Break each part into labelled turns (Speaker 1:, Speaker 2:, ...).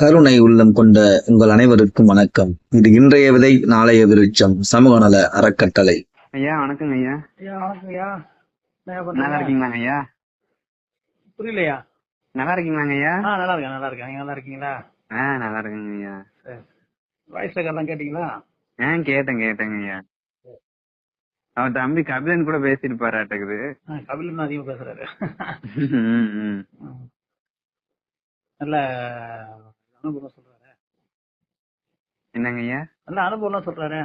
Speaker 1: கருணை உள்ளம் கொண்ட உங்கள் அனைவருக்கும் வணக்கம். இது இன்றைய விதை நாளைய விருட்சம் சமூக நல அறக்கட்டளை.
Speaker 2: ஐயா
Speaker 3: வணக்கம் ஐயா.
Speaker 2: நல்லா இருக்கீங்களாங்க ஐயா.
Speaker 3: புரியலையா
Speaker 2: நல்லா இருக்கீங்களாங்க ஐயா?
Speaker 3: நல்லா இருக்கேன் நல்லா இருக்கேன் நீங்க நல்லா இருக்கீங்களா
Speaker 2: ஆ நல்லா இருக்கேங்க ஐயா.
Speaker 3: வாய்ஸ் ரெக்கார்ட்லாம் கேட்டீங்களா?
Speaker 2: ஆ கேட்டேன் கேட்டேங்க ஐயா. அவன் தம்பி கபிலன் கூட பேசியிருப்பாராட்டுக்குது.
Speaker 3: ஆ, கபிலன் அதிகமா பேசுறாரு. நல்ல அனுபவம் சொல்றாரு.
Speaker 2: என்னங்க ஐயா
Speaker 3: நல்ல அனுபவம்லாம் சொல்றாரு.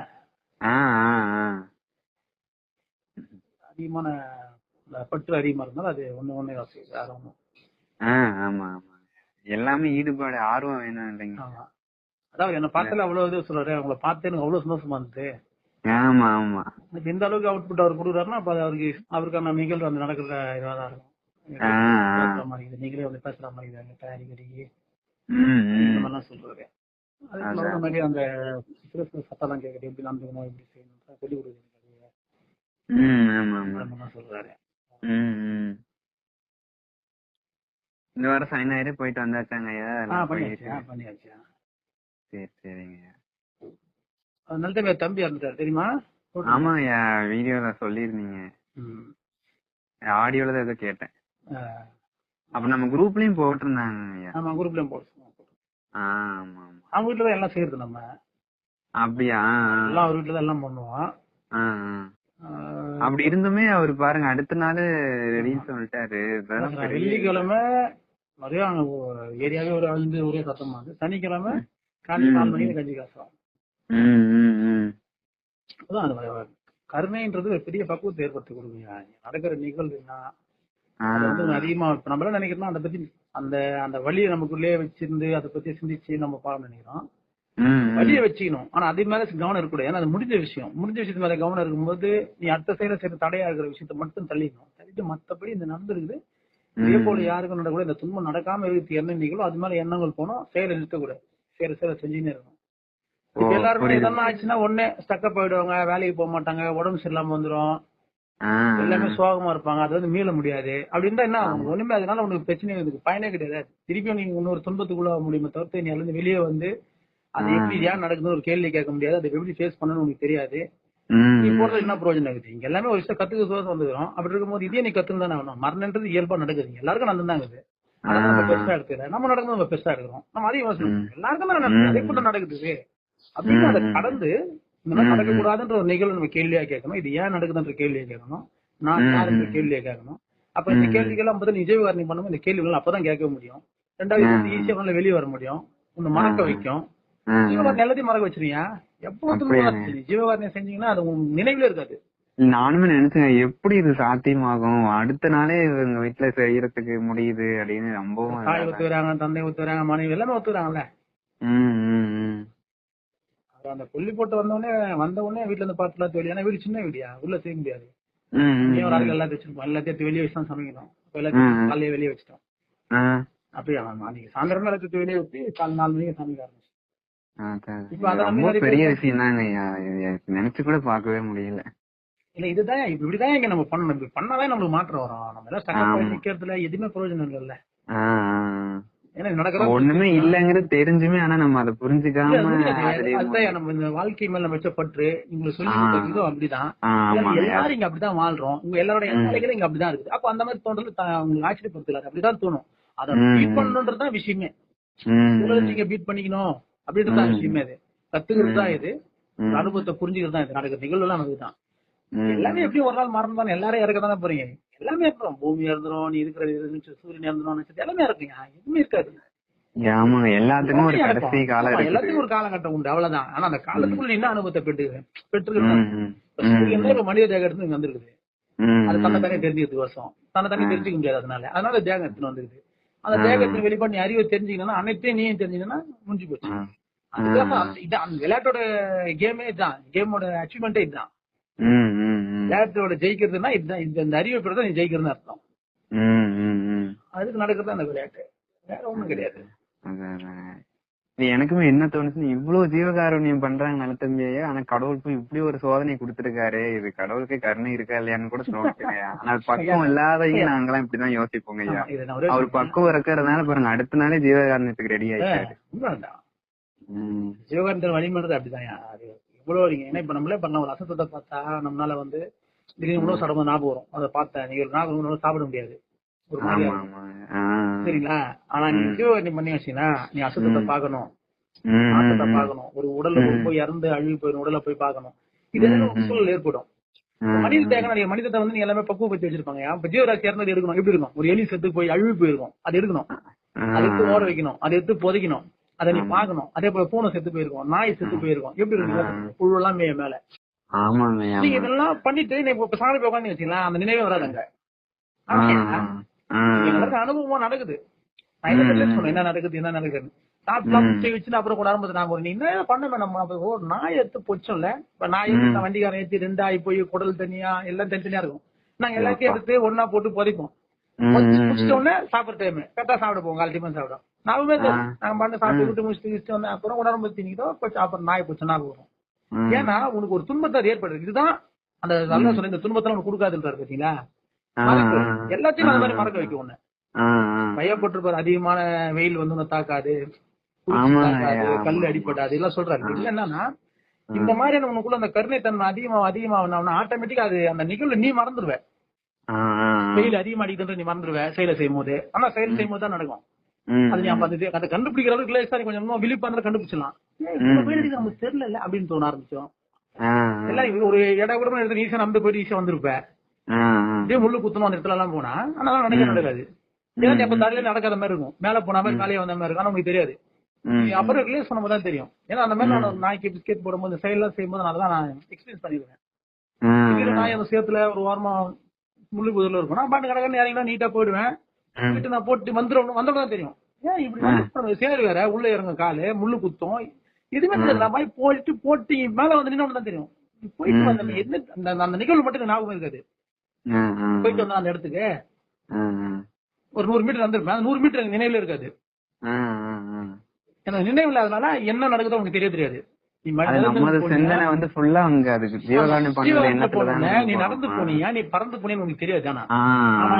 Speaker 3: அதிகமான பற்று அதிகமா இருந்தாலும் அது ஒண்ணு ஒண்ணே வாசி வேற ஒண்ணும்.
Speaker 2: ஆ ஆமா ஆமா. எல்லாமே ஈடுபாடு ஆர்வம் வேணும் இல்லைங்க.
Speaker 3: ஆமா. அதாவது என்ன பார்த்தால அவ்வளவு இது சொல்றாரு. உங்களை பார்த்து எனக்கு அவ்வளவு சந்தோஷமா இருந்தது.
Speaker 2: ஆமா ஆமா.
Speaker 3: எந்த அளவுக்கு அவுட்புட் அவர் கொடுக்குறாருன்னா அப்ப அவருக்கு அவருக்கான நிகழ்வு அந்த நடக்கிற இதுவா தான் இருக்கும். நீங்களே வந்து பேசுற மாதிரி இருக்குது. இந்த. மாதிரிலாம் சொல்றாரு. அதுக்கு. தகுந்த மாதிரி அந்த சத்தம்லாம் கேட்குறது எப்படி நடந்துக்கணும் எப்படி செய்யணும் சொல்லி கொடுக்குறது சொல்றாரு.
Speaker 2: இந்த வாரம் சனி ஞாயிறு போயிட்டு வந்தாச்சாங்க
Speaker 3: பண்ணியாச்சு.
Speaker 2: சரி சரிங்க.
Speaker 3: நல்ல தம்பி இறந்துட்டாரு தெரியுமா?
Speaker 2: ஆமா ஐயா வீடியோல சொல்லியிருந்தீங்க. ஆடியோல தான் ஏதோ கேட்டேன். அப்ப நம்ம குரூப்லயும் போட்டிருந்தாங்க ஐயா.
Speaker 3: ஆமா குரூப்லயும் போட்டு
Speaker 2: ஆமா
Speaker 3: அவங்க வீட்டுல தான் எல்லாம் செய்யறது நம்ம.
Speaker 2: அப்படியா.
Speaker 3: எல்லாம் அவர் வீட்டுல தான் எல்லாம் பண்ணுவோம்.
Speaker 2: அப்படி இருந்துமே அவர் பாருங்க அடுத்த நாள் ரெடின்னு சொல்லிட்டாரு.
Speaker 3: வெள்ளிக்கிழமை நிறைய ஏரியாவே ஒரு வந்து ஒரே சத்தமா இருக்கு சனிக்கிழமை காலையில் நாலு மணிக்கு கஞ்சி காசும்
Speaker 2: ம், ம், ம்.
Speaker 3: அதான் அது கருணைன்றது ஒரு பெரிய பக்குவத்தை ஏற்படுத்தி கொடுக்குங்க. நடக்கிற நிகழ்வுன்னா அதிகமா இப்ப நம்ம என்ன நினைக்கிறோம் அதை பத்தி அந்த அந்த வழியை நமக்குள்ளேயே வச்சிருந்து அதை பத்தி சிந்திச்சு நம்ம பாடம் நினைக்கிறோம். வழியை வச்சுக்கணும். ஆனா அது மேல கவனம் இருக்கக்கூடாது. ஏன்னா அது முடிஞ்ச விஷயம். முடிஞ்ச விஷயத்து மேல கவனம் இருக்கும்போது நீ அடுத்த செய்யற தடையா இருக்கிற விஷயத்த மட்டும் தள்ளிக்கணும் தள்ளிட்டு மத்தபடி இந்த நடந்திருக்குது இதே போல யாருக்கும் நடக்கூட இந்த துன்பம் நடக்காம இருக்கு என்ன நிகழும் அது மேல எண்ணங்கள் போனோம். செயலை நிறுத்தக்கூடாது. செயல் செயலை செஞ்சுன்னே இருக்கணும். எல்லாருமே. இதெல்லாம் ஆச்சுன்னா உடனே ஸ்டக்கப் ஆயிடுவாங்க. வேலைக்கு போக மாட்டாங்க. உடம்பு சரியில்லாம வந்துரும்.
Speaker 2: ஆ,
Speaker 3: எல்லாமே சோகமா இருப்பாங்க. அது வந்து மீள முடியாது. அப்படி இருந்தா என்ன ஆகும்? ஒண்ணுமே அதனால உனக்கு பிரச்சனை இருக்கு பயனே கிடையாது. திருப்பியும் நீங்க இன்னொரு துன்பத்துக்குள்ள முடியுமே தவிர்த்து நீ அதுல வெளியே வந்து அது. எப்படி ஏன் நடக்குதுன்னு ஒரு கேள்வி கேட்க முடியாது. அதை எப்படி ஃபேஸ் பண்ணணும்னு உனக்கு தெரியாது. நீ. போறது என்ன பிரயோஜனம் இருக்குது? இங்க எல்லாமே ஒரு விஷயம் கத்துக்க தோசை வந்துடும் அப்படி இருக்கும்போது இதே நீ கத்துன்னு தானே வேணும் மரணன்றது இயல்பா நடக்குது எல்லாருக்கும் நடந்து தான் இருக்குது ஆனா நம்ம
Speaker 2: ஆ.
Speaker 3: பெருசா எடுத்துக்கிறேன் நம்ம நடக்குது நம்ம பெருசா எடுக்கிறோம். நம்ம யோசனை. பண்ணணும். எல்லாருக்கும் நடக்குது? அதே கூட நடக்குது. அப்படின்னு அதை. கடந்து இந்த மாதிரி. நடக்கக்கூடாதுன்ற ஒரு நிகழ்வு நம்ம கேள்வியா கேட்கணும் இது ஏன் நடக்குதுன்ற கேள்வியை கேட்கணும் நான் யாருன்ற. கேள்வியை கேட்கணும் அப்ப இந்த. கேள்விகள்லாம் பதில் நிஜவிகாரணி பண்ணும்போது இந்த கேள்விகள் அப்பதான் கேட்க முடியும் ரெண்டாவது. ஈஸியா உன்னால வெளியே வர முடியும் உன்னை மறக்க. வைக்கும்
Speaker 2: ஆ, ஆ.
Speaker 3: ஜீவகாரணி எல்லாத்தையும் மறக்க வச்சிருக்கியா எப்போ? ஜீவகாரணியை செஞ்சீங்கன்னா அது நினைவுல இருக்காது
Speaker 2: நானுமே நினைச்சேன் எப்படி இது சாத்தியமாகும் அடுத்த நாளே இவங்க வீட்டுல செய்யறதுக்கு முடியுது அப்படின்னு ரொம்பவும்
Speaker 3: தாய் ஒத்துக்கிறாங்க தந்தை ஒத்துக்கிறாங்க மனைவி எல்லாமே ஒத்துக்கிறாங்கல்ல
Speaker 2: ம், ம், ம்.
Speaker 3: அது அந்த கொல்லி போட்டு வந்த உடனே வந்த உடனே வீட்டுல இருந்து பாட்டு எல்லாத்தையும் வெளியே ஏன்னா வீடு சின்ன வீடியா? உள்ள செய்ய முடியாது. ஒரு. எல்லாத்தையும் வச்சிருப்போம். எல்லாத்தையும் வெளியே வச்சு தான் சமைக்கணும். எல்லாத்தையும்
Speaker 2: ம்.
Speaker 3: காலையில வெளியே வச்சிட்டோம். அப்படியே அன்னைக்கு சாயந்தரம் எல்லாத்தையும் வெளியே வச்சு காலை நாலு மணிக்கு சமைக்க ஆரம்பிச்சு
Speaker 2: பெரிய
Speaker 3: பேர்
Speaker 2: விஷயம் தாங்க. நினைச்சு கூட பார்க்கவே முடியல.
Speaker 3: இல்ல இதுதான் இப்ப இப்படிதான் இங்க நம்ம பண்ணணும். இப்படி பண்ணாலே நம்மளுக்கு மாற்றம் வரும். நம்ம எல்லாம்
Speaker 2: ஆமா.
Speaker 3: நிக்கிறதுல எதுவுமே பிரயோஜனம் இல்லைல்ல. இது
Speaker 2: ஒண்ணுமே இல்லங்கிறது தெரிஞ்சுமே ஆனா நம்ம அதை புரிஞ்சுக்காம
Speaker 3: நம்ம இந்த வாழ்க்கை மேல நம்ம பற்று உங்களுக்கு சொல்லி அப்படிதான். எல்லாரும் இங்க அப்படிதான் வாழ்றோம். உங்க எல்லாரோட
Speaker 2: ம்.
Speaker 3: வேலைகளும் இங்க அப்படிதான் இருக்குது. அப்ப அந்த மாதிரி தோன்றல த- உங்களுக்கு ஆச்சரியப்படுத்தல அப்படிதான் தோணும். அதை பீட்
Speaker 2: ம்.
Speaker 3: பண்ணணுன்றதுதான் விஷயமே. நீங்க பீட் பண்ணிக்கணும் அப்படின்றதுதான்
Speaker 2: ம்.
Speaker 3: விஷயமே அது. கத்துக்கிறது தான் இது. அனுபவத்தை புரிஞ்சுக்கிறது தான் இது. நடக்கிற நிகழ்வு எல்லாம் அதுதான். எல்லாமே எப்படி ஒரு நாள் மறந்து தானே. எல்லாரும் இறக்க தானே போறீங்க. எல்லாமே இருக்கிறோம் பூமி இறந்துரும் நீ இருக்கிற சூரியன் இறந்துரும் நட்சத்திரம் எல்லாமே இருக்குங்க எதுவுமே இருக்காது.
Speaker 2: ஆமாங்க எல்லாத்துக்கும் ஒரு கடைசி. காலம்
Speaker 3: ஆமா, எல்லாத்துக்கும் ஒரு காலகட்டம் உண்டு. அவ்வளவுதான். ஆனா அந்த காலத்துக்குள்ள என்ன அனுபவத்தை பெற்று பெற்றுக்கிறது
Speaker 2: ம், ம்.
Speaker 3: சூரியன் தான் இப்ப மனித தேகம் எடுத்து இங்க வந்திருக்குது. அது தன்னை. தானே தெரிஞ்சுக்கிறது வருஷம். தன்னை தானே. தெரிஞ்சுக்க முடியாது அதனால. அதனால தேகம் எடுத்துன்னு வந்துருது அந்த. தேகத்தின் வெளிப்பாடு நீ அறிவை தெரிஞ்சுக்கணும்னா அனைத்தையும் நீயும் தெரிஞ்சுக்கணும்னா முடிஞ்சு போச்சு. அதுக்காக அந்த- இது அந்த விளையாட்டோட கேமே இதுதான் கேமோட அச்சீவ்மெண்ட்டே இதுதான் விளையாட்டோட ஜெயிக்கிறதுனா இந்த இந்த அறிவை பெறதான் நீ ஜெயிக்கிறதுன்னு அர்த்தம். அதுக்கு நடக்கிறது அந்த விளையாட்டு. வேற ஒண்ணும் கிடையாது.
Speaker 2: எனக்குமே என்ன தோணுச்சுன்னா இவ்வளவு ஜீவகாருண்யம் பண்றாங்க நலத்தம்பியே ஆனா கடவுள் போய் இப்படி ஒரு சோதனை கொடுத்திருக்காரு இது கடவுளுக்கு கருணை இருக்கா இல்லையான்னு கூட தோணுச்சுங்க ஆனா பக்குவம் இல்லாதவங்க நாங்கெல்லாம் இப்படிதான் யோசிப்போங்க ஐயா. அவர் பக்குவம் இருக்கிறதுனால பாருங்க அடுத்த நாளே ஜீவகாருண்யத்துக்கு ரெடி ஆயிட்டாரு.
Speaker 3: சிவகாந்தர் வழிமன்றது அப்படிதான் இவ்வளவு நீங்க ஏன்னா இப்ப நம்மளே பண்ண ஒரு அசத்தத்தை பார்த்தா நம்மளால வந்து திடீர்னு உணவு சாப்பிடும் ஞாபகம் வரும். அதை பார்த்தேன் நீங்க ஒரு நாள் உணவு சாப்பிட முடியாது. ஒரு. சரிங்களா? ஆனா நீ. சிவகாரணி பண்ணி வச்சீங்கன்னா நீ அசத்தத்தை
Speaker 2: ம்.
Speaker 3: பார்க்கணும்.
Speaker 2: ம்,
Speaker 3: நாட்டத்தை
Speaker 2: ம், ம்.
Speaker 3: பார்க்கணும். ஒரு உடல்ல. போய் இறந்து அழுகி போயிடும் உடலை போய் பார்க்கணும். இது. சூழல் ஏற்படும். மனித நீங்க மனிதத்தை வந்து நீங்க எல்லாமே பக்குவப்படுத்தி வச்சிருப்பாங்க. இப்ப ஜீவராசி இறந்தது எடுக்கணும்? எப்படி இருக்கும் ஒரு எலி செத்து போய் அழுகி போயிருக்கும். அது எடுக்கணும். அதை எடுத்து ஓட வைக்கணும். அதை எடுத்து புதைக்கணும். அதை நீ
Speaker 2: ஆமா.
Speaker 3: பார்க்கணும். அதே போல பூனை செத்து போயிருக்கும். நாய் செத்து. போயிருக்கும். எப்படி
Speaker 2: ஆ.
Speaker 3: இருக்கும் புழு எல்லாம் மேல. நீங்க இதெல்லாம் பண்ணிட்டு நீ இப்ப சாமி போய் உட்காந்து வச்சீங்களா அந்த நினைவே வராதுங்க அனுபவமா நடக்குது. என்ன நடக்குது என்ன நடக்குது வச்சுட்டு அப்புறம் கூட ஆரம்பத்து நாங்க நீ என்ன பண்ண நம்ம ஓ நாய் எடுத்து பொச்சோம்ல. இப்ப நாய் வண்டிக்காரன் ஏத்தி ரெண்டாயி போய் குடல் தனியா எல்லாம் தனித்தனியா இருக்கும். நாங்க எல்லாத்தையும் எடுத்து ஒன்னா போட்டு புதைப்போம். உடனே சாப்பிடுற டைம் கரெக்டா சாப்பிட போவோம். கால் டிஃபன் சாப்பிடும்
Speaker 2: ஆ.
Speaker 3: நாங்க பண்ண சாப்பிட்டு. விட்டு முடிச்சுட்டு வந்தேன் அப்புறம் உடம்பு திணிக்கிட்டோம் போச்சு அப்புறம் நாய் போச்சு நான் போகும்
Speaker 2: ம்.
Speaker 3: ஏன்னா உனக்கு ஒரு துன்பத்தை ஏற்படுது இதுதான் அந்த நல்லா சொல்ல இந்த துன்பத்தை உனக்கு கொடுக்காதுன்றாரு பாத்தீங்களா. எல்லாத்தையும் அந்த மாதிரி. மறக்க வைக்கும்
Speaker 2: ஆ.
Speaker 3: பயப்பட்டிருப்பாரு அதிகமான வெயில் வந்து உன்னை தாக்காது. கல் அடிப்படாது எல்லாம் சொல்றாரு. இல்ல என்னன்னா இந்த மாதிரியான உனக்குள்ள அந்த கருணை தன்மை அதிகமா அதிகமா ஆட்டோமேட்டிக்கா அது அந்த நிகழ்வு நீ மறந்துடுவ. வெயில் அதிகமா அடிக்கிறது நீ மறந்துடுவ செயலை செய்யும் போது ஆனா செயல். செய்யும் போது தான் நடக்கும் அது கண்டுபிடிக்கிற அளவுக்கு நீ கொஞ்சம் விழிப்பா இருந்தா கண்டுபிடிச்சலாம் நமக்கு தெரியல அப்படின்னு தோண ஆரம்பிச்சோம் எல்லாம் ஒரு இட கூட எடுத்து ஈஸியா நம்பி போயிட்டு ஈஸியா வந்திருப்ப. இதே முள்ளு குத்தணும் அந்த இடத்துல எல்லாம் போனா ஆனா
Speaker 2: ம்.
Speaker 3: நடக்காது. அப்ப தரையில நடக்காத மாதிரி இருக்கும். மேல போன மாதிரி வந்த மாதிரி இருக்கும். ஆனா உங்களுக்கு தெரியாது. அப்புறம் ரிலீஸ் பண்ணும்போது தான் தெரியும். ஏன்னா அந்த மாதிரி நான் நாய்க்கு பிஸ்கெட் போடும்போது செயல்லாம் செய்யும்போது தான் நான் எக்ஸ்பீரியன்ஸ் பண்ணிருக்கேன். நாய் அந்த சேத்துல ஒரு வாரமா முள்ளு குதிரில இருக்கும். நான் பாட்டு கடற்கரை இறங்கினா நீட்டா போயிடுவேன். போயிட்டு நான் போட்டு வந்துடும் வந்தோட தான் தெரியும். ஏன் இப்படி சேரு வேற உள்ள இறங்கும் காலு முள்ளு குத்தும். இதுவே தெரியல மாதிரி போயிட்டு போட்டு மேல வந்து நின்று தான் தெரியும். போயிட்டு. வந்த என்ன அந்த நிகழ்வு மட்டும் ஞாபகம் இருக்காது. போயிட்டு வந்தா அந்த இடத்துக்கு. ஒரு நூறு மீட்டர் வந்திருப்பேன் அந்த நூறு மீட்டர் எனக்கு நினைவுல இருக்காது. எனக்கு நினைவு இல்லாதனால என்ன நடக்குதோ உனக்கு தெரிய தெரியாது. நீ நடந்து போனியா? நீ. போனியா? பறந்து போனேன்னு உனக்கு தெரியாது. ஆனா.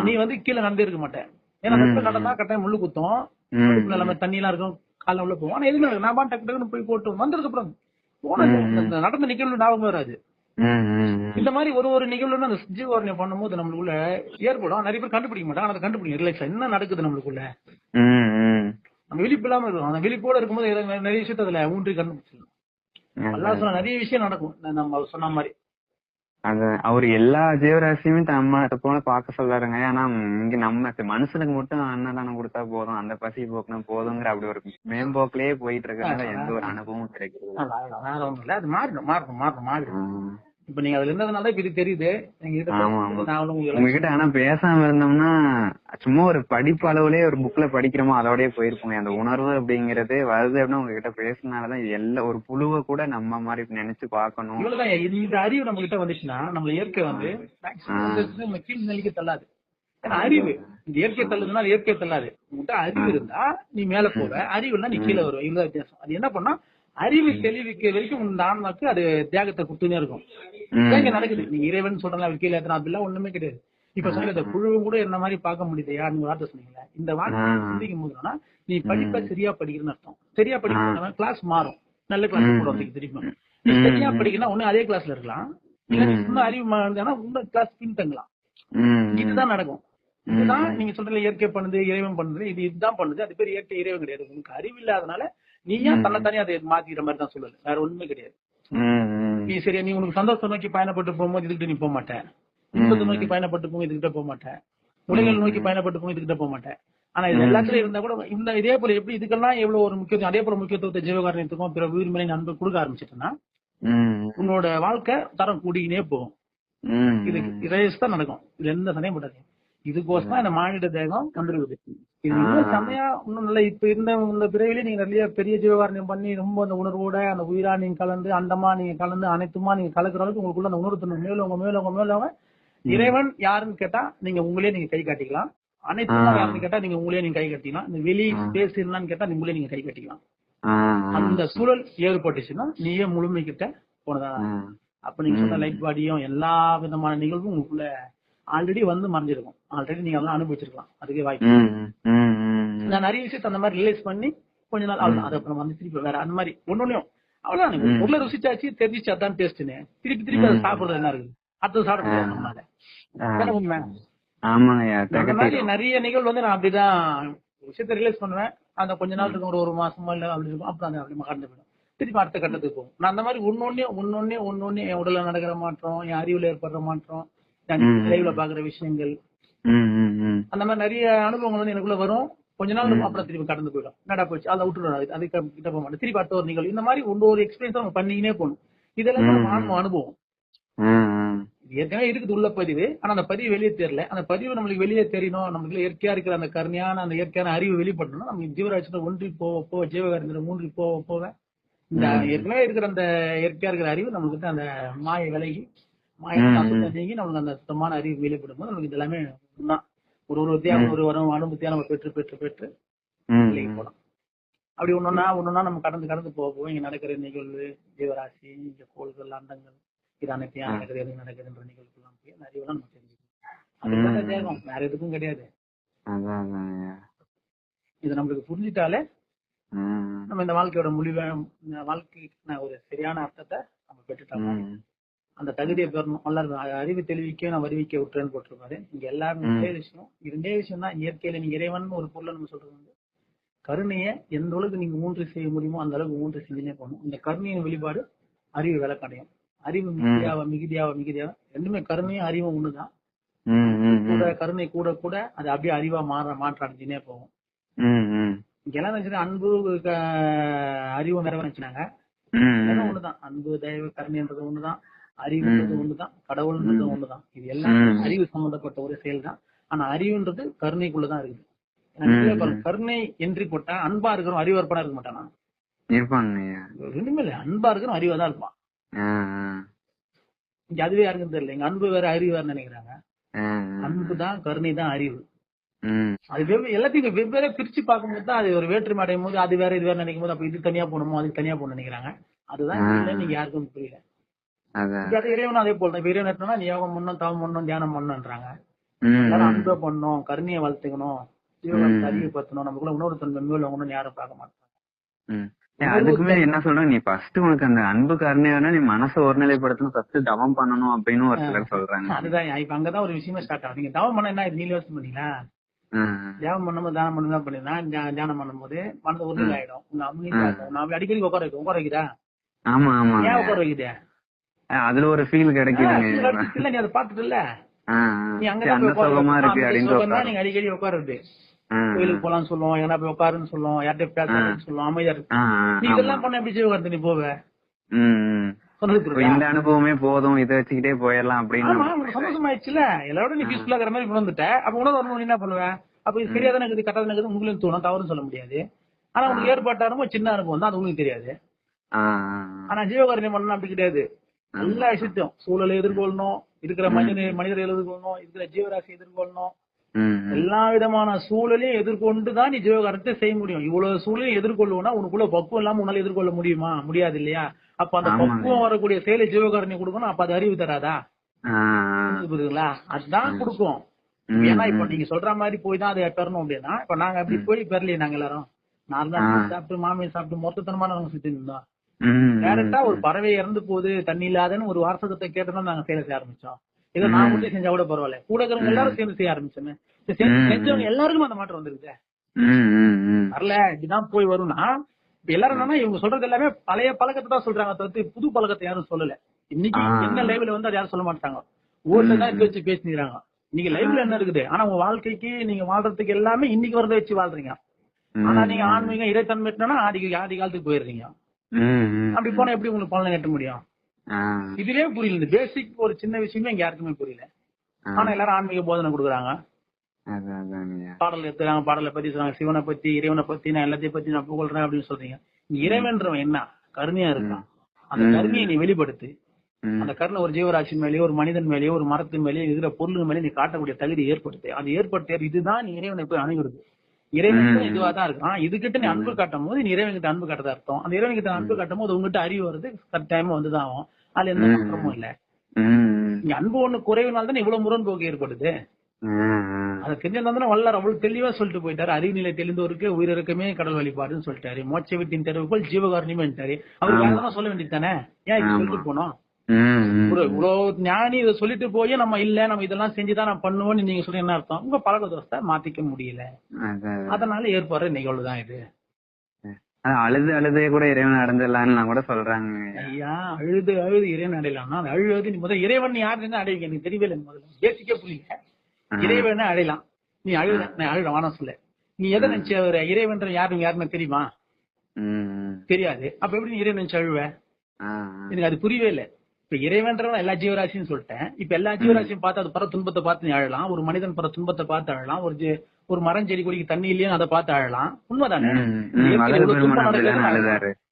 Speaker 3: நீ வந்து கீழே நடந்தே இருக்க மாட்டேன். ஏன்னா. நடுப்புல நடந்தா கட்டாயம் முள்ளு குத்தும். எல்லாமே தண்ணி எல்லாம் இருக்கும். கால உள்ள போவோம் ஆனா எதுவுமே. நான் பாட்டு டக்கு டக்குன்னு போய் போட்டு வந்ததுக்கு அப்புறம் போனது நடந்த நிகழ்வு ஞாபகம் வராது. இந்த மாதிரி ஒரு ஒரு நிகழ்வுல அந்த ஜீவகாரணியம் பண்ணும்போது நம்மளுக்குள்ள ஏற்படும். நிறைய பேர் கண்டுபிடிக்க மாட்டாங்க. அதை கண்டுபிடிக்கும் ரிலாக்ஸா என்ன நடக்குது நம்மளுக்குள்ள. நம்ம விழிப்பு இல்லாம இருக்கும். அந்த விழிப்போட இருக்கும்போது நிறைய விஷயத்த அதுல ஊன்றி கண்டுபிடிச்சிடலாம் அல்லாஹ் சொன்ன நிறைய விஷயம் நடக்கும். நம்ம சொன்ன மாதிரி.
Speaker 2: அது அவரு எல்லா ஜீவராசியுமே நம்ம போல பார்க்க சொல்றாருங்க ஆனா இங்க நம்ம மனுஷனுக்கு மட்டும் அன்னதானம் கொடுத்தா போதும் அந்த பசி போக்குனா போதுங்கிற அப்படி ஒரு மேம்போக்கிலேயே போயிட்டு இருக்கனால எந்த ஒரு அனுபவமும் கிடைக்கிறது.
Speaker 3: வேற ஒண்ணும் இல்ல அது மாறிடும் மாறணும் மாறணும் மாறிடும். இப்ப நீங்க அதுல இருந்ததுனால இப்ப இது தெரியுது.
Speaker 2: உங்ககிட்ட ஆனா பேசாம இருந்தோம்னா சும்மா ஒரு படிப்பு அளவுலயே ஒரு புக்ல படிக்கிறோமோ அதோடய போயிருப்போங்க அந்த உணர்வு அப்படிங்கறது வருது அப்படின்னா உங்ககிட்ட பேசினாலதான் இது எல்லாம் ஒரு புழுவை கூட நம்ம மாதிரி நினைச்சு பார்க்கணும்.
Speaker 3: இவ்வளவுதான். இந்த அறிவு நம்ம கிட்ட வந்துச்சுன்னா நம்ம இயற்கை வந்து நம்ம கீழ் நிலைக்கு தள்ளாது. அறிவு இந்த இயற்கை தள்ளுதுன்னா இயற்கை தள்ளாது. உங்ககிட்ட அறிவு இருந்தா நீ மேல போவ. அறிவு இல்ல நீ கீழே வருவ. இவ்வளவு வித்தியாசம். அது என்ன பண்ணா அறிவு தெளிவிக்க வரைக்கும் இந்த ஆன்மாக்கு அது தியாகத்தை கொடுத்துனே இருக்கும். நடக்குது. நீங்க இறைவன் அவர் கீழே ஏத்தனா அப்படிலாம் ஒண்ணுமே கிடையாது. இப்ப சொல்லி இந்த புழுவும் கூட என்ன மாதிரி பார்க்க முடியுதையா நீங்க வார்த்தை சொன்னீங்களே இந்த வார்த்தை. சிந்திக்கும் போதுனா நீ படிப்ப சரியா படிக்கிறன்னு அர்த்தம். சரியா படிக்கிறதுனா கிளாஸ் மாறும். நல்ல கிளாஸ். கூட வந்து திருப்பி நீ. சரியா படிக்கணும் ஒண்ணு அதே கிளாஸ்ல இருக்கலாம். நீ. இன்னும் அறிவு இருந்தா இன்னும் கிளாஸ் பின் தங்கலாம்.
Speaker 2: ம்.
Speaker 3: இதுதான் நடக்கும். இதுதான் நீங்க சொல்றீங்க இயற்கை பண்ணுது இறைவன் பண்ணுது இது இதுதான் பண்ணுது. அது பேர் இயற்கை இறைவன் கிடையாது. உனக்கு அறிவு இல்லாதனால நீ ஏன் தன்னைத்தானே அதை மாத்திக்கிற மாதிரி தான் சொல்லல. வேற ஒண்ணுமே கிடையாது. நீ சரியா நீ உனக்கு சந்தோஷம் நோக்கி பயணப்பட்டு போகும்போது இதுக்கிட்ட நீ போக மாட்டேன் இன்பத்தை நோக்கி பயணப்பட்டு போகும் இதுகிட்ட போக மாட்டேன் உலகில் நோக்கி பயணப்பட்டு போகும் இதுகிட்ட போக மாட்டேன் ஆனா இது எல்லாத்துலயும் இருந்தா கூட இந்த இதே போல எப்படி இதுக்கெல்லாம் எவ்வளவு ஒரு முக்கியத்துவம் அதே போல முக்கியத்துவத்தை ஜீவகாரணத்துக்கும் பிற உயிர்மலை அன்பு கொடுக்க ஆரம்பிச்சிட்டேன்னா. உன்னோட வாழ்க்கை தரம் கூடிக்கினே போகும். இது ரேஸ் தான் நடக்கும். இது எந்த சந்தேகம் படாது இதுக்கோசம் இந்த மானிட தேகம் வந்துருக்குது இது இன்னும் செம்மையா இன்னும் நல்ல இப்ப இருந்த இந்த பிறவிலே நீங்க நிறைய பெரிய ஜீவகாரணியம் பண்ணி ரொம்ப அந்த உணர்வோட அந்த உயிரா நீங்க கலந்து அண்டமா நீங்க கலந்து அனைத்துமா நீங்க கலக்குற அளவுக்கு உங்களுக்குள்ள அந்த உணர்வு தன்மை மேலவங்க மேலவங்க மேலவங்க இறைவன் யாருன்னு கேட்டா நீங்க உங்களே நீங்க கை காட்டிக்கலாம். அனைத்துமா. யாருன்னு கேட்டா நீங்க உங்களே நீங்க கை காட்டிக்கலாம். இந்த வெளி ஸ்பேஸ் இருந்தான்னு கேட்டா நீங்களே நீங்க கை காட்டிக்கலாம். அந்த சூழல் ஏற்பட்டுச்சுன்னா நீயே முழுமைக்கிட்ட போனதா.
Speaker 2: ஆஹ்
Speaker 3: அப்ப நீங்க சொன்ன. லைட் பாடியும் எல்லா விதமான நிகழ்வும் உங்களுக்குள்ள ஆல்ரெடி வந்து மறைஞ்சிருக்கும். ஆல்ரெடி நீங்க அதெல்லாம் அனுபவிச்சிருக்கலாம். அதுக்கே வாய்ப்பு. நான் நிறைய விஷயத்த அந்த மாதிரி ரிலைஸ் பண்ணி கொஞ்ச நாள் அவ்வளவுதான். அது அப்புறம் வந்து திருப்பி வேற அந்த மாதிரி ஒன்னொன்னையும் அவ்வளவுதான். பொருளை ருசிச்சாச்சு தெரிஞ்சிச்சு அதான் டேஸ்ட்னு திருப்பி திருப்பி அதை. சாப்பிடுறது என்ன இருக்குது? அடுத்தது சாப்பிட முடியாது. நம்மளால. உண்மை? நிறைய நிகழ்வு வந்து நான் அப்படிதான் விஷயத்த ரிலைஸ் பண்ணுவேன். அந்த கொஞ்ச நாள் இருக்கும் ஒரு ஒரு மாசமா இல்ல அப்படி இருக்கும். அப்புறம் அந்த அப்படி மறந்து போயிடும். திருப்பி அடுத்த கட்டத்துக்கு போகும். நான் அந்த மாதிரி ஒன்னொன்னே ஒன்னொன்னே ஒன்னொன்னே என் உடல்ல நடக்கிற மாற்றம் என் அறிவுல ஏற்படுற மாற்றம். லைவ்ல பாக்குற விஷயங்கள். அந்த மாதிரி நிறைய அனுபவங்கள் வந்து எனக்குள்ள வரும். கொஞ்ச நாள். அப்புறம் திருப்பி கடந்து போயிடும். என்னடா போச்சு? அதை விட்டுடும் அது அதுக்கு கிட்ட போக மாட்டேன் திருப்பி அடுத்த ஒரு நிகழ்வு. இந்த மாதிரி ஒரு எக்ஸ்பீரியன்ஸ் நம்ம பண்ணிக்கினே போகணும். இதெல்லாம். ஆன்ம அனுபவம். ஏற்கனவே இருக்குது உள்ள பதிவு. ஆனா அந்த பதிவு வெளியே தெரியல. அந்த பதிவு நம்மளுக்கு வெளியே தெரியணும். நமக்கு இயற்கையா இருக்கிற அந்த கருணையான அந்த இயற்கையான அறிவு வெளிப்படணும் நம்ம ஜீவராட்சியில ஒன்றி போக போக ஜீவகாரங்கிற மூன்றி போக போக இந்த. ஏற்கனவே இருக்கிற அந்த இயற்கையா இருக்கிற அறிவு நம்மகிட்ட அந்த மாயை விலகி மாயை
Speaker 2: ம்.
Speaker 3: அசுத்தம் நீங்கி நம்மளுக்கு அந்த சுத்தமான அறிவு வெளிப்படும் போது நமக்கு இது எல்லாமே ஒண்ணா. ஒரு ஒரு வித்தியாசம் ஒரு வரும் அனுபவத்தையா நம்ம பெற்று பெற்று பெற்று போலாம் அப்படி ஒன்னொன்னா ஒன்னொன்னா நம்ம கடந்து கடந்து போக போக இங்க நடக்கிற நிகழ்வு ஜீவராசி இங்க கோள்கள் அண்டங்கள் இது அனைத்தையும். நடக்குது எது நடக்குதுன்ற நிகழ்வுலாம் போய் அந்த அறிவெல்லாம் நம்ம தெரிஞ்சுக்கணும். தேகம் வேற எதுக்கும் கிடையாது. இது நம்மளுக்கு புரிஞ்சிட்டாலே நம்ம இந்த வாழ்க்கையோட முடிவை இந்த வாழ்க்கைக்கு ஒரு சரியான அர்த்தத்தை நம்ம பெற்றுட்டோம். அந்த தகுதியை பெறணும். எல்லாரும் அ- அறிவு தெளிவிக்க நான் வருவிக்க விட்டுறேன்னு போட்டிருப்பாரு. இங்க எல்லாருமே. ஒரே விஷயம். இரண்டே விஷயம் தான் இயற்கையில நீங்க இறைவன் ஒரு பொருளை நம்ம சொல்றது வந்து கருணையை எந்த அளவுக்கு நீங்க ஊன்றி செய்ய முடியுமோ அந்த அளவுக்கு ஊன்றி செஞ்சுனே போகணும். இந்த கருணையின் வெளிப்பாடு அறிவு விளக்கடையும். அறிவு மிகுதியாவ மிகுதியாவ மிகுதியாவ. ரெண்டுமே கருணையும் அறிவும் ஒண்ணுதான். கூட. கருணை கூட கூட அது அப்படியே அறிவா மாற மாற்றம் அடைஞ்சுனே போகும். இங்க எல்லாம் அன்பு அறிவு நிறைவே நினைச்சாங்க
Speaker 2: ம்,
Speaker 3: எல்லாம்
Speaker 2: ம்.
Speaker 3: ஒண்ணுதான். அன்பு தயவு கருணைன்றது ஒண்ணுதான். அறிவுன்றது. ஒண்ணுதான் கடவுள்ன்றது. ஒண்ணுதான் இது எல்லாம். அறிவு சம்பந்தப்பட்ட ஒரு செயல் தான் ஆனா அறிவுன்றது கருணைக்குள்ளதான் இருக்குது கருணை என்றி போட்டா அன்பா இருக்கிறோம் அறிவற்பனா இருக்க மாட்டானா
Speaker 2: இருப்பாங்கய்யா.
Speaker 3: ரெண்டுமே இல்ல அன்பா இருக்கிறோம் அறிவா தான் இருப்பான். இங்க அதுவே யாருக்கும் தெரியல இங்க அன்பு வேற அறிவு வேற நினைக்கிறாங்க
Speaker 2: ஆ, ஆ.
Speaker 3: அன்பு தான் கருணை தான் அறிவு. அது எல்லாத்தையும் வெவ்வேறு பிரிச்சு பார்க்கும்போது தான் அது ஒரு வேற்றுமை அடையும் போது அது வேற இது வேற நினைக்கும் போது அப்ப இது தனியா போகணுமோ அது தனியா போகணும் நினைக்கிறாங்க அதுதான் நீங்க யாருக்கும் புரியல இறைவனும் அதே போல இப்ப இறைவன் எடுத்தோம்னா யோகம் பண்ணணும் தவம் பண்ணணும் தியானம்
Speaker 2: ம்.
Speaker 3: அன்பை பண்ணணும் கருணையை வளர்த்துக்கணும்
Speaker 2: ம்.
Speaker 3: ஜீவகாரத்தை அறிவுப்படுத்தணும் நமக்குள்ள உணவு தன்மை மேல ஒண்ணும் யாரும் பார்க்க மாட்டாங்க.
Speaker 2: அதுக்குமே என்ன சொல்றேன்? நீ ஃபர்ஸ்ட் உனக்கு அந்த அன்பு கருணை வேணா நீ மனசை ஒருநிலைப்படுத்தணும் ஃபர்ஸ்ட் தவம் பண்ணணும் அப்படின்னு ஒரு சிலர் சொல்றாங்க.
Speaker 3: அதுதான் இப்ப அங்கதான் ஒரு விஷயமே ஸ்டார்ட் ஆகும் நீங்க தவம் பண்ண என்ன நீல யோசனை பண்ணீங்களா? தியானம் பண்ணும்போது தானம் பண்ணுங்க பண்ணினா தியானம் பண்ணும்போது மனது ஒரு ஆயிடும் உங்க அமைதி அடிக்கடி உட்கார வைக்கும் உட்கார வைக்கிறா
Speaker 2: ஆமா ஆமா.
Speaker 3: ஏன் உட்கார வைக்குதே?
Speaker 2: அதுல ஒரு ஃபீல் கிடைக்குதுங்க
Speaker 3: இல்ல நீ அதை பாத்துட்டு இல்ல
Speaker 2: ஆ,
Speaker 3: நீ. அங்க
Speaker 2: சுகமா இருக்கு அப்படின்னு.
Speaker 3: நீங்க அடிக்கடி உட்காருது. கோயிலுக்கு போலாம்னு சொல்லுவோம் எங்கன்னா போய் உட்காருன்னு சொல்லுவோம் யார்கிட்ட பேசணும்னு சொல்லுவோம் அமைதியா இருக்கு நீ. இதெல்லாம் பண்ண எப்படி ஜீவகாரத்தை நீ போவ?
Speaker 2: இந்த அனுபவமே போதும் இதை வச்சுக்கிட்டே போயிடலாம் அப்படின்னு
Speaker 3: சந்தோஷம் ஆயிடுச்சுல எல்லாரோட நீ பீஸ்ஃபுல்லா இருக்கிற மாதிரி உணர்ந்துட்ட. அப்ப உணர்வு வரணும் என்ன பண்ணுவ? அப்ப இது சரியா தானே இருக்குது கரெக்டா தானே இருக்குது உங்களுக்கு தோணும் தவறுன்னு சொல்ல முடியாது. ஆனா உங்களுக்கு ஏற்பாட்டு அனுபவம் சின்ன அனுபவம் தான் அது உங்களுக்கு தெரியாது. ஆனா ஜீவகாரணி பண்ணணும் அப்படி கிடையாது. எல்லா விஷயத்தையும் சூழலை எதிர்கொள்ளணும் இருக்கிற மனித மனிதரை எதிர்கொள்ளணும் இருக்கிற ஜீவராசி எதிர்கொள்ளணும். எல்லா விதமான சூழலையும் எதிர்கொண்டு தான் நீ ஜீவகாரத்தை செய்ய முடியும். இவ்வளவு சூழலையும் எதிர்கொள்ளுவோம்னா உனக்குள்ள பக்குவம் இல்லாம உன்னால எதிர்கொள்ள முடியுமா? முடியாது இல்லையா? அப்ப அந்த. பக்குவம் வரக்கூடிய செயலை ஜீவகாரணி கொடுக்கணும் அப்ப அது அறிவு தராதா. புரியுதுங்களா அதுதான் கொடுக்கும். ஏன்னா இப்ப. நீங்க சொல்ற மாதிரி போய் தான் அதை பெறணும் அப்படின்னா இப்ப நாங்க அப்படி போய் பெறலையே நாங்க எல்லாரும்? நான் தான். சாப்பிட்டு மாமியை சாப்பிட்டு மொத்தத்தனமான நாங்க சுத்தி இருந்தோம். டேரக்டா ஒரு பறவை இறந்து போகுது தண்ணி இல்லாதன்னு ஒரு வாசகத்தை கேட்டுதான் நாங்க செயலை செய்ய ஆரம்பிச்சோம் இதை நான். மட்டும் செஞ்சா கூட பரவாயில்ல கூட இருக்கிறவங்க. எல்லாரும் சேர்ந்து செய்ய
Speaker 2: ம்.
Speaker 3: செஞ்சவங்க எல்லாருக்கும் அந்த மாற்றம்
Speaker 2: ம்.
Speaker 3: வரல இப்படிதான் போய் வரும்னா இப்ப எல்லாரும் என்னன்னா இவங்க சொல்றது எல்லாமே பழைய பழக்கத்தை தான் சொல்றாங்க தவிர்த்து புது பழக்கத்தை யாரும் சொல்லல இன்னைக்கு. என்ன லைவ்ல வந்து அதை யாரும் சொல்ல மாட்டாங்க ஊர்ல தான். எடுத்து வச்சு பேசிக்கிறாங்க இன்னைக்கு லைவ்ல என்ன இருக்குது ஆனா உங்க வாழ்க்கைக்கு நீங்க வாழ்றதுக்கு எல்லாமே இன்னைக்கு வரத வச்சு வாழ்றீங்க ஆனா நீங்க ஆன்மீகம் இறைத்தன்மைனா ஆதி ஆதி காலத்துக்கு போயிடுறீங்க. அப்படி போனா எப்படி உங்களுக்கு பலன் எட்ட முடியும்? இதுலயே புரியல. இந்த பேசிக் ஒரு சின்ன விஷயமே இங்க யாருக்குமே புரியல. ஆனா எல்லாரும் ஆன்மீக போதனை கொடுக்குறாங்க. பாடல் எடுத்துறாங்க பாடலை பத்தி சொல்றாங்க. சிவனை பத்தி இறைவனை பத்தி நான் எல்லாத்தையும் பத்தி நான் புகழ்றேன் அப்படின்னு சொல்றீங்க. இறைவன்றவன் என்ன? கருணையா இருக்கான். அந்த. கருணையை நீ வெளிப்படுத்து. அந்த கருணை ஒரு ஜீவராசி மேலேயோ ஒரு மனிதன் மேலேயோ ஒரு மரத்தின் மேலேயோ இருக்கிற பொருள் மேலே நீ காட்டக்கூடிய தகுதி ஏற்படுத்து. அது ஏற்படுத்த இதுதான் நீ இறைவனை போய் அணுகிறது இறைவன். இதுவா தான் இருக்கு ஆனா இதுகிட்ட நீ அன்பு. காட்டும் போது நீ இறைவன் கிட்ட அன்பு காட்டுறதா அர்த்தம் அந்த இறைவன் கிட்ட அன்பு. காட்டும் போது உங்ககிட்ட அறிவு வருது கட்டாயமா வந்துதான் ஆகும் அதுல எந்த. மாற்றமும் இல்ல. நீ அன்பு ஒண்ணு குறைவுனால தான் இவ்வளவு முரண்போக்கு ஏற்படுது. அதை தெரிஞ்சிருந்தா வல்லார் அவ்வளவு தெளிவா சொல்லிட்டு போயிட்டாரு அறிவு நிலை தெளிந்தோருக்கு உயிரிழக்கமே கடல் வழிபாடுன்னு சொல்லிட்டாரு மோட்ச வீட்டின் தெருவுக்குள் ஜீவகாரணியம்ட்டாரு அவர்
Speaker 2: ஆமா.
Speaker 3: வேறதான் சொல்ல வேண்டியது தானே ஏன். சொல்லிட்டு போனோம். ஒரு இவ்வளவு ஞானி இதை சொல்லிட்டு போய் நம்ம இல்ல நம்ம இதெல்லாம் செஞ்சுதான் நான் பண்ணுவேன்னு நீங்க சொல்ல என்ன அர்த்தம்? உங்க பழக்க தோசத்தை மாத்திக்க முடியல.
Speaker 2: அதான்.
Speaker 3: அதனால ஏற்படுற நிகழ்வு தான் இது
Speaker 2: அழுது அழுதே கூட இறைவன் அடைஞ்சிடலான்னு கூட சொல்றாங்க.
Speaker 3: ஐயா அழுது அழுது இறைவன் அடையலாம்னா அது அழுது நீ முதல்ல இறைவன் யாருன்னு அடைவீங்க எனக்கு தெரியவே இல்லை முதல்ல. பேசிக்கே புரியல. இறைவனை அடையலாம். நீ அழுத நான் அழுத வானம் சொல்ல. நீ எதை நினைச்ச ஒரு இறைவன்ற யாருன்னு யாருன்னு தெரியுமா. தெரியாது. அப்ப எப்படி நீ இறைவன் நினைச்சு அழுவ. எனக்கு அது புரியவே இல்லை. இப்ப இறைவன்றவன் எல்லா ஜீவராசியும் சொல்லிட்டேன். இப்ப எல்லா ஜீவராசியும் பார்த்து அது பர துன்பத்தை பார்த்து நீ அழலாம். ஒரு மனிதன் பர துன்பத்தை பார்த்து அழலாம். ஒரு ஒரு மரம் செடி கொடிக்கு தண்ணி இல்லைன்னு அதை பார்த்து அழலாம். உண்மைதானே?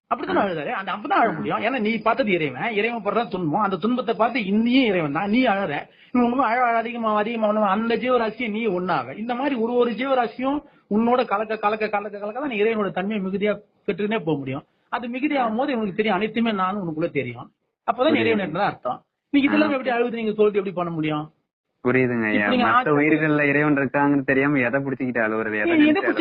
Speaker 3: அப்படித்தான் அழுதாரு? அந்த அப்பதான் அழ முடியும். ஏன்னா நீ பார்த்தது இறைவன். இறைவன் படுற துன்பம். அந்த துன்பத்தை பார்த்து இன்னியும் இறைவன் தான். நீ அழற. நீ ஒண்ணும் அழ அதிகமா அதிகமா அந்த ஜீவராசியும் நீ ஒண்ணாக இந்த மாதிரி ஒரு ஒரு ஜீவராசியும் உன்னோட கலக்க கலக்க கலக்க கலக்க தான் நீ இறைவனோட தன்மையை மிகுதியா பெற்றுக்கினே போக முடியும். அது மிகுதியாகும் போது உனக்கு தெரியும். அனைத்துமே நானும் உனக்குள்ள தெரியும். அப்பதான் என்றதான் அர்த்தம். நீங்க இதெல்லாம் எப்படி அழுது நீங்க சொல்லிட்டு எப்படி பண்ண முடியும்?
Speaker 2: புரியுதுங்க மத்த உயிர்கள்ல இறைவன் இருக்காங்கன்னு தெரியாம எதை பிடிச்சிக்கிட்டு அழுவுறது எதை?
Speaker 3: எனக்கு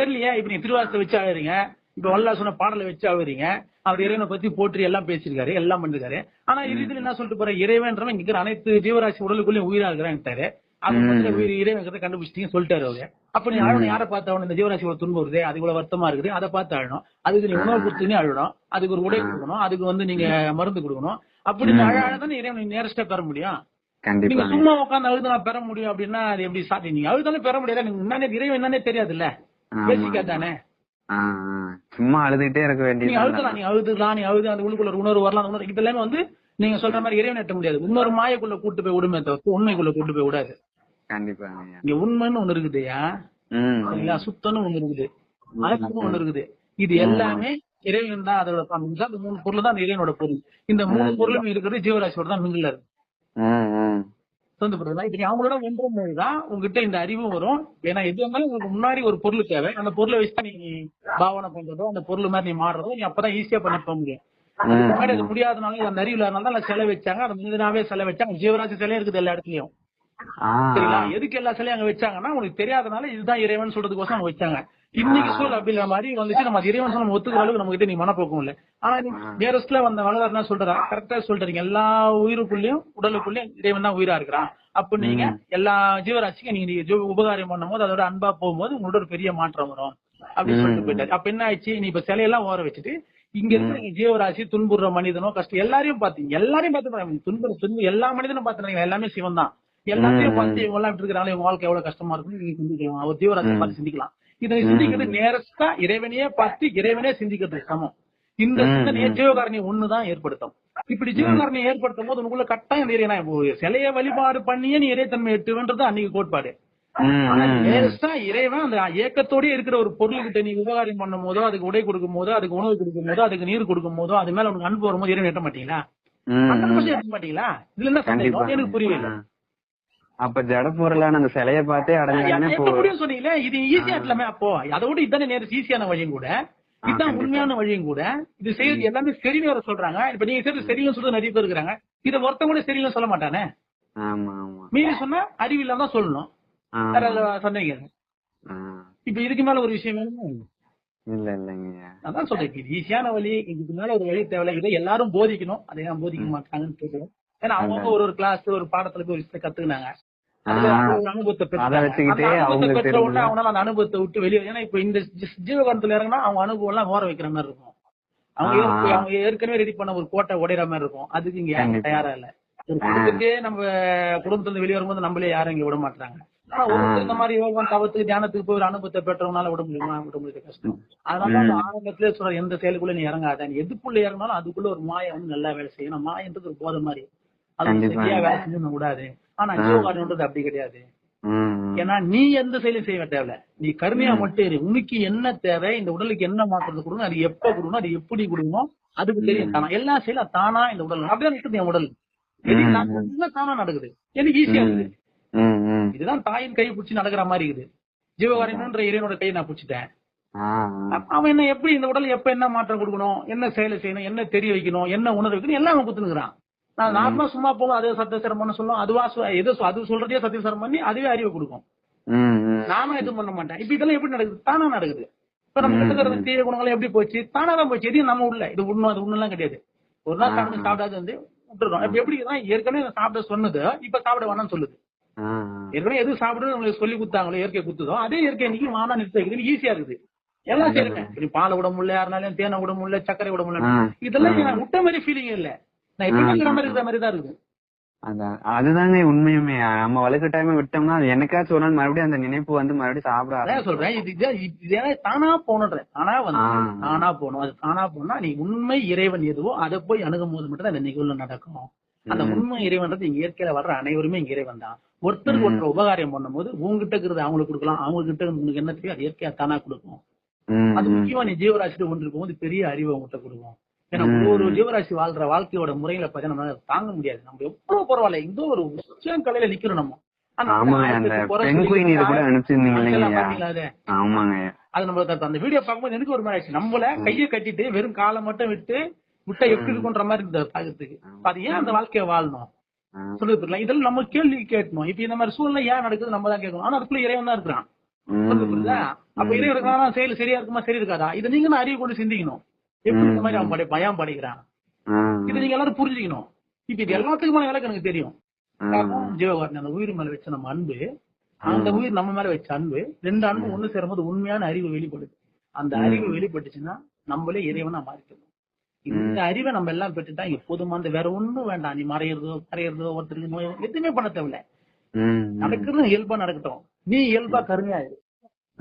Speaker 3: தெரியலையே. இப்ப நீங்க திருவாசத்தை வச்சு அழுறீங்க. இப்ப வல்லா சொன்ன பாடலை வச்சு அழுறீங்க. அவர் இறைவனை பத்தி போற்றி எல்லாம் பேசியிருக்காரு எல்லாம் பண்ணிருக்காரு ஆனா இறுதியில் என்ன சொல்லிட்டு போற இறைவன்றவன் இங்க அனைத்து ஜீவராசி உடலுக்குள்ளேயும் உயிரா இருக்கிறான்ட்டாரு. அது. முதல்ல இறைவன் கண்டுபிடிச்சிட்டீங்க சொல்லிட்டாரு அவரு. அப்ப நீ அழணும் யாரை பார்த்து அவன் இந்த ஜீவராசி இவ்வளவு துன்பம் வருது அது இவ்வளவு வருத்தமா இருக்குது அதை பார்த்து அழணும் அதுக்கு நீ உணவு கொடுத்துனே அழணும் அதுக்கு ஒரு உடை. கொடுக்கணும். அதுக்கு வந்து நீங்க மருந்து கொடுக்கணும். அப்படி. அழ அழதான் இறைவன் நேரஸ்டா பெற முடியும். நீங்க சும்மா உட்காந்து அழுது நான் பெற முடியும் அப்படின்னா அது எப்படி சாத்தியம்? நீங்க அழுதாலும் பெற முடியாது. நீங்க என்னன்னே இறைவன் என்னன்னே தெரியாதுல்ல? பேசிக்கா தானே?
Speaker 2: சும்மா அழுதுகிட்டே இருக்க
Speaker 3: அழுதலாம் அழுதுலாம் நீ அழுது அந்த உள்ளுக்குள்ள உணர்வு வரலாம் உணர்வு. இது எல்லாமே வந்து நீங்க சொல்ற மாதிரி இறைவன் எட்ட முடியாது. இன்னொரு மாயக்குள்ள கூட்டு போய் விடுமே தவிர்த்து உண்மைக்குள்ள கூட்டு போய் விடாது.
Speaker 2: கண்டிப்பாங்க
Speaker 3: இங்க உண்மைன்னு ஒண்ணு இருக்குதுயா. சரிங்களா சுத்தம்னு ஒண்ணு இருக்குது. அழைப்புன்னு ஒண்ணு இருக்குது. இது எல்லாமே இறைவன் தான் அதோட. அந்த மூணு பொருள் தான் இறைவனோட பொருள். இந்த மூணு பொருளும் இருக்கிறது ஜீவராசியோட தான் மிங்கில இருக்கு இப்ப அவங்களோட ஒன்ற போது தான். உங்ககிட்ட இந்த அறிவும் வரும். ஏன்னா எது இருந்தாலும் உங்களுக்கு முன்னாடி ஒரு பொருள் தேவை. அந்த பொருளை வச்சு நீ பாவனை பண்றதோ அந்த பொருள் மாதிரி நீ மாறுறதோ நீ அப்பதான் ஈஸியா பண்ண போக முடியும் முன்னாடி அது முடியாதனால அந்த அறிவு இல்லாதனால தான் சிலை வச்சாங்க. அந்த மனிதனாவே சிலை வச்சாங்க. ஜீவராசி சிலை இருக்குது எல்லா இடத்துலயும். சரிங்களா? எதுக்கு எல்லா சிலையும் அங்க வச்சாங்கன்னா உனக்கு தெரியாதனால இதுதான் இறைவன் சொல்றதுக்கோசம் அவங்க வச்சாங்க. இன்னைக்கு சூழல் அப்படிங்கிற மாதிரி வந்துச்சு. நம்ம இறைவன் சொல்ல ஒத்துக்கிற அளவுக்கு நம்ம கிட்ட நீ மனப்போக்கம் இல்ல. ஆனா நேரஸ்ட்ல வந்த வளர் என்ன சொல்றா கரெக்டா சொல்றீங்க. எல்லா உயிருக்குள்ளயும் உடலுக்குள்ளயும் இறைவன் தான் உயிரா இருக்கிறான். அப்ப நீங்க எல்லா ஜீவராசிக்கும் நீங்க நீங்க உபகாரம் பண்ணும்போது அதோட அன்பா போகும்போது உங்களோட ஒரு பெரிய மாற்றம் வரும். அப்படின்னு சொல்லிட்டு போயிட்டாரு. அப்ப என்ன ஆயிடுச்சு? நீ இப்ப சிலையெல்லாம் ஓர வச்சுட்டு இங்க இருக்கிற நீங்க ஜீவராசி துன்புற மனிதனோ கஷ்டம் எல்லாரையும் பாத்தீங்க எல்லாரையும் பார்த்து துன்புற துன்பு எல்லா மனிதனும் பாத்துறீங்க எல்லாமே சிவன் தான் எல்லாத்தையும் பார்த்து இவங்க எல்லாம் இப்படி இருக்கிறாங்க இவங்க வாழ்க்கை எவ்வளவு கஷ்டமா இருக்குன்னு நீங்க சிந்திக்கலாம். ஒரு ஜீவராசியை பார்த்து சிந்திக்கலாம். இதை சிந்திக்கிறது நேரஸ்டா இறைவனையே பார்த்து இறைவனே சிந்திக்கிறது சமம். இந்த சிந்தனையை ஜீவகாரணி ஒண்ணுதான் ஏற்படுத்தும். இப்படி ஜீவகாரணி ஏற்படுத்தும் போது உனக்குள்ள கட்டாயம் இறைவனா சிலைய வழிபாடு பண்ணியே நீ இறைத்தன்மை எட்டுவன்றது அன்னைக்கு கோட்பாடு. நேரஸ்டா இறைவன் அந்த ஏக்கத்தோடய இருக்கிற ஒரு பொருள்கிட்ட நீ உபகாரம் பண்ணும் போதோ அதுக்கு உடை கொடுக்கும் போதோ அதுக்கு உணவு கொடுக்கும் போதோ அதுக்கு நீர் கொடுக்கும் போதோ அது மேல உனக்கு அன்பு வரும்போது இறைவன் எட்ட மாட்டீங்களா? எட்ட மாட்டீங்களா? இதுல என்ன சந்தேகம்? எனக்கு
Speaker 2: ஆ. அப்ப ஜட பொருளான அந்த சிலைய பார்த்தே
Speaker 3: முடியும் சொன்னீங்களே இது ஈஸியா இருக்கலாமே அப்போ. அதை விட இதுதானே நேரம் ஈஸியான வழியும் கூட. இதுதான். உண்மையான வழியும் கூட. இது செய்யறது எல்லாமே சரின்னு வர சொல்றாங்க. இப்ப நீங்க செய்யறது சரின்னு சொல்றது நிறைய பேர் இருக்கிறாங்க. இதை ஒருத்தன் கூட சரின்னு சொல்ல மாட்டானே? மீறி சொன்னா அறிவு இல்லாம தான் சொல்லணும். வேற சொன்னீங்க. இப்ப இதுக்கு மேல ஒரு விஷயம் வேணுமா?
Speaker 2: இல்ல இல்லைங்க.
Speaker 3: அதான் சொல்றேன். இது ஈஸியான வழி. இதுக்கு மேல ஒரு வழி தேவை இதை எல்லாரும் போதிக்கணும். அதை ஏன் போதிக்க மாட்டாங்கன்னு கேட்கிறேன் ஏன்னா அவங்க ஒரு ஒரு கிளாஸ் ஒரு பாடத்துல போய் ஒரு விஷயத்தை கத்துக்கினாங்க. ஒரு அனுபவத்தை விட்டு வெளியே ஏன்னா இப்ப இந்த ஜி- ஜீவகாந்தத்துல இறங்கினா அவங்க அனுபவம் எல்லாம் ஓர வைக்கிற மாதிரி இருக்கும். அவங்க அவங்க ஏற்கனவே ரெடி பண்ண ஒரு கோட்டை உடையிற மாதிரி இருக்கும். அதுக்கு இங்க யாரும். தயாரா இல்ல. ஒரு குடும்பத்தையே நம்ம குடும்பத்துல இருந்து வெளியே வரும்போது நம்மளே யாரும் இங்க விட மாட்டாங்க ஆனா ஒருத்தர் இந்த மாதிரி யோகம் தவத்துக்கு தியானத்துக்கு போய் ஒரு அனுபவத்தை பெற்றவனால விட முடியுமா? விட முடியாது கஷ்டம். அதனால ஆரம்பத்திலே சொல்ற எந்த செயலுக்குள்ள நீ இறங்காத. நீ எதுக்குள்ள இறங்கினாலும் அதுக்குள்ள ஒரு மாயை வந்து நல்லா வேலை செய்யும். ஏன்னா மாயன்றது ஒரு போதை மாதிரி. அது. சரியா வேலை செஞ்சு விடாது. ஆனா ஜீவகாரன்றது அப்படி கிடையாது. ஏன்னா நீ எந்த செயலும் செய்ய தேவையில்ல. நீ கருணையா மட்டும் இரு. உனக்கு என்ன தேவை இந்த உடலுக்கு என்ன மாற்றத்தை கொடுக்கணும் அது எப்ப கொடுக்கணும் அது எப்படி கொடுக்கணும் அதுக்கு தெரியும் தானா எல்லா செயலும் தானா இந்த உடல் இருக்குது என் உடல். தானா நடக்குது. எனக்கு ஈஸியா இருக்குது. இதுதான் தாயின் கை பிடிச்சி நடக்கிற மாதிரி இருக்குது. ஜீவகாரியன்ற இறைவனோட கையை நான் பிடிச்சிட்டேன். அவன் என்ன எப்படி இந்த உடல் எப்ப என்ன மாற்றம் கொடுக்கணும் என்ன செயலை செய்யணும் என்ன தெரிய வைக்கணும் என்ன உணர்வு வைக்கணும் எல்லாம் அவன் குத்துனுக்குறான் நான் நார்மலா சும்மா போகும் அதே சத்திய சிரமம்னு சொல்லும் அதுவா எது அது சொல்றதே சத்திய சிரமம் பண்ணி அதுவே அறிவை கொடுக்கும். நானும் எதுவும் பண்ண மாட்டேன் இப்ப இதெல்லாம் எப்படி நடக்குது? தானா நடக்குது. இப்ப நம்ம கிட்ட இருக்கிற. தீய குணங்கள் எப்படி போச்சு? தானா தான் போச்சு. எதையும் நம்ம உள்ள இது உண்மை அது உண்மைலாம் கிடையாது. ஒரு நாள் சாப்பிட்டு. சாப்பிடாது வந்து விட்டுறோம். இப்ப எப்படி இருக்குன்னா, ஏற்கனவே சாப்பிட சொன்னது இப்ப சாப்பிட வேணாம்னு சொல்லுது. ஏற்கனவே எது சாப்பிடுன்னு உங்களுக்கு சொல்லி கொடுத்தாங்களோ இயற்கை குத்துதோ அதே இயற்கை இன்னைக்கு வானா நிறுத்த வைக்கிறது ஈஸியா இருக்குது. எல்லாம் செய்யறேன். பாலை விட முடியல யாருனாலும் தேனை விட முடியல சர்க்கரை விட முடியல. இதெல்லாம் விட்ட மாதிரி ஃபீலிங் இல்ல. நான் எப்படி
Speaker 2: ஆ,
Speaker 3: இருக்கிற மாதிரி இருக்கிற மாதிரி தான் இருக்குது
Speaker 2: அதான் அதுதாங்க உண்மையுமே நம்ம வலுக்கட்டாயமா விட்டோம்னா அது என்னைக்காச்சும் ஒரு நாள் மறுபடியும் அந்த நினைப்பு வந்து மறுபடியும் சாப்பிட.
Speaker 3: சொல்றேன் இது தானா போகணுன்றேன் தானா வந்து. தானா போகணும் அது தானா போனா நீ உண்மை இறைவன் எதுவோ அதை போய் அணுகும் போது மட்டும் தான் இந்த நிகழ்வு நடக்கும் அந்த. உண்மை இறைவன்றது இங்க இயற்கையில வர்ற அனைவருமே இங்க இறைவன் தான் ஒருத்தருக்கு. ஒருத்தர் உபகாரம் பண்ணும்போது உங்ககிட்ட இருக்கிறது அவங்களுக்கு கொடுக்கலாம் அவங்க கிட்ட உனக்கு என்ன தெரியும் அது இயற்கையா தானா கொடுக்கும் அது. முக்கியமா நீ ஜீவராசிட்டு ஒன்று இருக்கும்போது பெரிய அறிவை உங்ககிட்ட கொடுக்கும் ஏன்னா. ஒரு ஜீவராசி வாழ்ற வாழ்க்கையோட முறையில பார்த்தா நம்மளால தாங்க முடியாது. நம்ம எவ்வளவு பரவாயில்ல இந்த ஒரு உச்சம் கலையில நிக்கிறோம் நம்ம. அது? நம்மளுக்கு அந்த வீடியோ பார்க்கும்போது எனக்கு ஒரு மாதிரி ஆச்சு நம்மள கையை கட்டிட்டு வெறும் காலை மட்டும் விட்டு விட்டா எப்படி இருக்குன்ற மாதிரி இருந்தது பாக்கிறதுக்கு. அது ஏன் அந்த வாழ்க்கைய வாழணும். சொல்லுது இதெல்லாம் நம்ம கேள்வி கேட்கணும். இப்ப இந்த மாதிரி சூழ்நிலை ஏன் நடக்குது நம்ம தான் கேட்கணும். ஆனா அதுக்குள்ள இறைவன் தான் இருக்கிறான். புரியுதா? அப்ப. இறைவன் செயல் சரியா இருக்குமா சரி இருக்காதா? இதை நீங்க அறிவு கொண்டு சிந்திக்கணும். எப்படி இந்த மாதிரி அவன் படை பயம் படைக்கிறான். இதை நீங்க எல்லாரும் புரிஞ்சுக்கணும். இப்ப இது எல்லாத்துக்குமான விளக்கு எனக்கு தெரியும். ஜீவகாரணி அந்த உயிர் மேல வச்ச நம்ம அன்பு அந்த உயிர் நம்ம மேல வச்ச அன்பு ரெண்டு அன்பு ஒண்ணு சேரும்போது உண்மையான அறிவு வெளிப்படுது. அந்த. அறிவு வெளிப்பட்டுச்சுன்னா நம்மளே இறைவனா மாறிக்கணும் இந்த அறிவை நம்ம எல்லாம் பெற்றுட்டா இங்க போதுமானது வேற ஒண்ணும் வேண்டாம். நீ மறையறதோ கரையறதோ ஒருத்தருக்கு நோய் எதுவுமே பண்ண தேவையில்ல. நடக்கிறது இயல்பா நடக்கட்டும். நீ இயல்பா கருணையா இரு.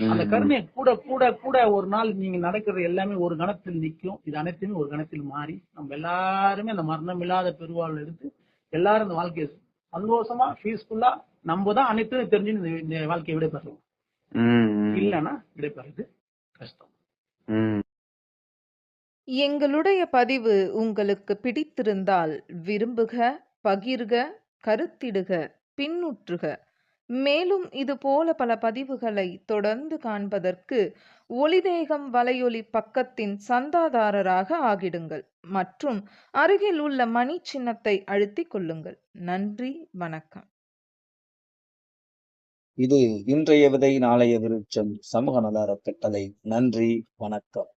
Speaker 3: அந்த கருணையை கூட கூட கூட ஒரு நாள் நீங்க நடக்கிறது எல்லாமே ஒரு கணத்தில் நிக்கும் இது அனைத்துமே ஒரு கணத்தில் மாறி நம்ம எல்லாருமே அந்த மரணம் இல்லாத பெருவாழ்வு எடுத்து எல்லாரும் இந்த வாழ்க்கையை சந்தோஷமா பீஸ்ஃபுல்லா நம்ம தான் அனைத்தும் தெரிஞ்சு இந்த வாழ்க்கையை விடைபெறலாம். இல்லைன்னா விடைபெறது கஷ்டம்.
Speaker 4: எங்களுடைய பதிவு உங்களுக்கு பிடித்திருந்தால் விரும்புக பகிர்க கருத்திடுக பின்னுற்றுக. மேலும் இதுபோல பல பதிவுகளை தொடர்ந்து காண்பதற்கு ஒளிதேகம் வலையொலி பக்கத்தின் சந்தாதாரராக ஆகிடுங்கள். மற்றும் அருகில் உள்ள மணி சின்னத்தை அழுத்திக் கொள்ளுங்கள். நன்றி வணக்கம்.
Speaker 1: இது இன்றைய விதை நாளைய விருட்சம் சமூக நல அறக்கட்டளை நன்றி வணக்கம்.